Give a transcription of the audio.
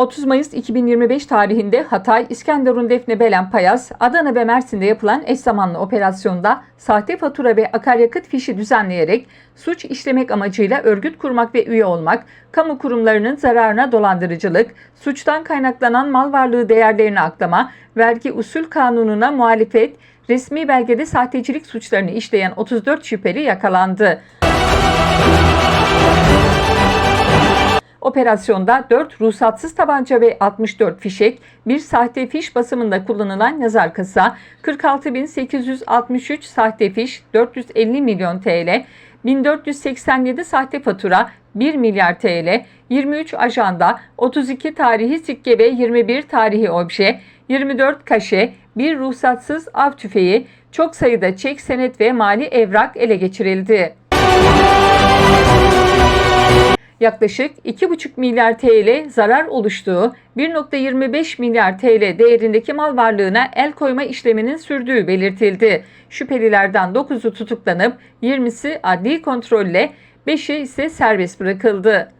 30 Mayıs 2025 tarihinde Hatay, İskenderun, Defne, Belen, Payas, Adana ve Mersin'de yapılan eş zamanlı operasyonda sahte fatura ve akaryakıt fişi düzenleyerek suç işlemek amacıyla örgüt kurmak ve üye olmak, kamu kurumlarının zararına dolandırıcılık, suçtan kaynaklanan mal varlığı değerlerini aklama, vergi usul kanununa muhalefet, resmi belgede sahtecilik suçlarını işleyen 34 şüpheli yakalandı. Operasyonda 4 ruhsatsız tabanca ve 64 fişek, bir sahte fiş basımında kullanılan yazar kasa, 46.863 sahte fiş, 450 milyon TL, 1487 sahte fatura, 1 milyar TL, 23 ajanda, 32 tarihi sikke ve 21 tarihi obje, 24 kaşe, bir ruhsatsız av tüfeği, çok sayıda çek, senet ve mali evrak ele geçirildi. Yaklaşık 2,5 milyar TL zarar oluştuğu 1,25 milyar TL değerindeki mal varlığına el koyma işleminin sürdüğü belirtildi. Şüphelilerden 9'u tutuklanıp 20'si adli kontrolle 5'i ise serbest bırakıldı.